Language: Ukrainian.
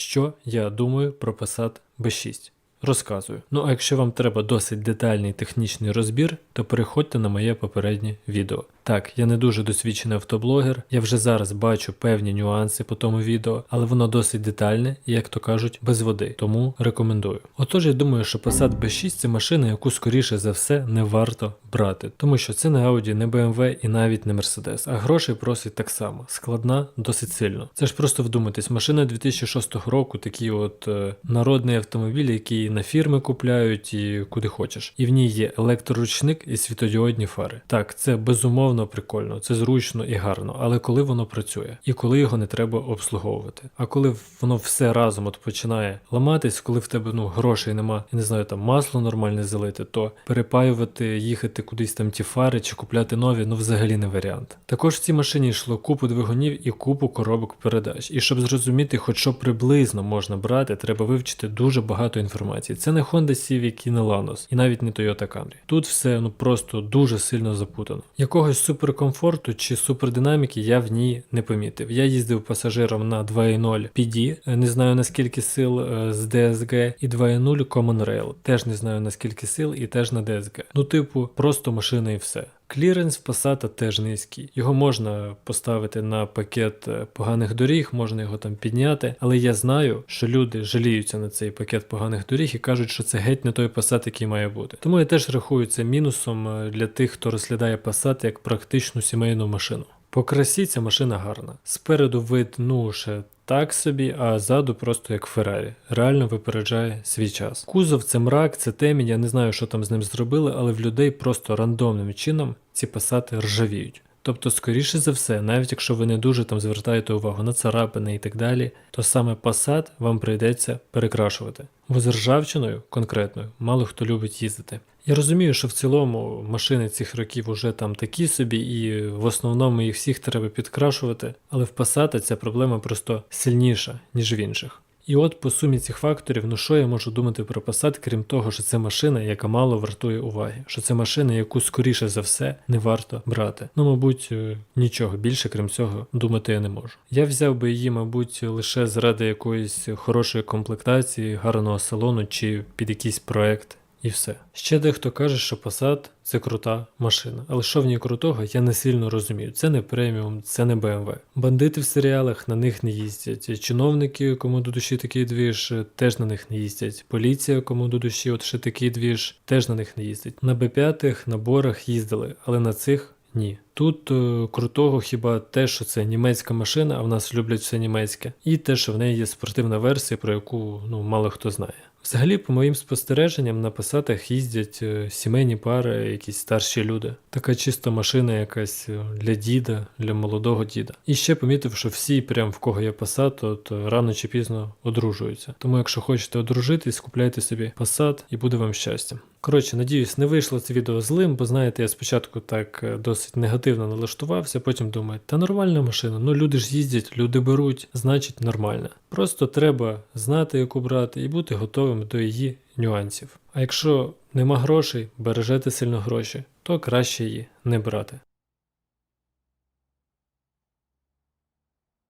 що я думаю про Passat B6. Розказую. Ну а якщо вам треба досить детальний технічний розбір, то переходьте на моє попереднє відео. Так, я не дуже досвідчений автоблогер, я вже зараз бачу певні нюанси по тому відео, але воно досить детальне і, як то кажуть, без води, тому рекомендую. Отож, я думаю, що Passat B6 це машина, яку скоріше за все не варто брати, тому що це не Audi, не BMW і навіть не Mercedes, а грошей просить так само, складна досить сильно. Це ж просто вдумайтесь, машина 2006 року, такий от е, народний автомобіль, який на фірми купляють і куди хочеш. І в ній є електроручник і світодіодні фари. Так, це безумовно прикольно, це зручно і гарно, але коли воно працює і коли його не треба обслуговувати. А коли воно все разом от починає ламатись, коли в тебе ну грошей нема, я не знаю, там масло нормальне залити, то перепаювати, їхати кудись там ті фари чи купляти нові, ну взагалі не варіант. Також в цій машині йшло купу двигунів і купу коробок передач. І щоб зрозуміти, хоч що приблизно можна брати, треба вивчити дуже багато інформації. Це не Honda Civic і не Lanos, і навіть не Toyota Camry. Тут все ну просто дуже сильно запутано. Якогось суперкомфорту чи супердинаміки я в ній не помітив. Я їздив пасажиром на 2.0 PD, е, не знаю наскільки сил е, з DSG, і 2.0 Common Rail. Теж не знаю наскільки сил і теж на DSG. Ну, типу, просто машина і все. Кліренс в Passat теж низький. Його можна поставити на пакет е, поганих доріг, можна його там підняти. Але я знаю, що люди жаліються на цей пакет поганих доріг і кажуть, що це геть не той Passat, який має бути. Тому я теж рахую це мінусом е, для тих, хто розглядає Passat як практичну сімейну машину. По красі ця машина гарна. Спереду вид, ну ще так собі, а ззаду просто як Феррарі. Реально випереджає свій час. Кузов це мрак, це темінь, я не знаю, що там з ним зробили, але в людей просто рандомним чином ці пасати ржавіють. Тобто, скоріше за все, навіть якщо ви не дуже там звертаєте увагу на царапини і так далі, то саме Passat вам прийдеться перекрашувати. Бо з ржавчиною конкретною мало хто любить їздити. Я розумію, що в цілому машини цих років уже там такі собі, і в основному їх всіх треба підкрашувати, але в Passat ця проблема просто сильніша, ніж в інших. І от по сумі цих факторів, ну що я можу думати про Passat, крім того, що це машина, яка мало вартує уваги, що це машина, яку скоріше за все не варто брати. Ну, мабуть, е, нічого більше, крім цього, думати я не можу. Я взяв би її, мабуть, лише заради якоїсь хорошої комплектації, гарного салону чи під якийсь проект. І все. Ще дехто каже, що Passat це крута машина, але що в ній крутого, я не сильно розумію. Це не преміум, це не BMW. Бандити в серіалах на них не їздять. Чиновники, кому до душі такий двіж, теж на них не їздять. Поліція, кому до душі, от ще такий двіж, теж на них не їздить. На Б5 наборах їздили, але на цих. Ні. Тут е, крутого хіба те, що це німецька машина, а в нас люблять все німецьке, і те, що в неї є спортивна версія, про яку ну, мало хто знає. Взагалі, по моїм спостереженням, на пасатах їздять е, сімейні пари, якісь старші люди. Така чиста машина якась е, для діда, для молодого діда. І ще помітив, що всі, прям в кого є пасат, то рано чи пізно одружуються. Тому, якщо хочете одружитись, купляйте собі пасат і буде вам щастя. Коротше, надіюсь, не вийшло це відео злим, бо знаєте, я спочатку так е, досить негативно налаштувався, потім думаю, та нормальна машина, ну люди ж їздять, люди беруть, значить нормальна. Просто треба знати, яку брати, і бути готовим до її нюансів. А якщо нема грошей, бережете сильно гроші, то краще її не брати.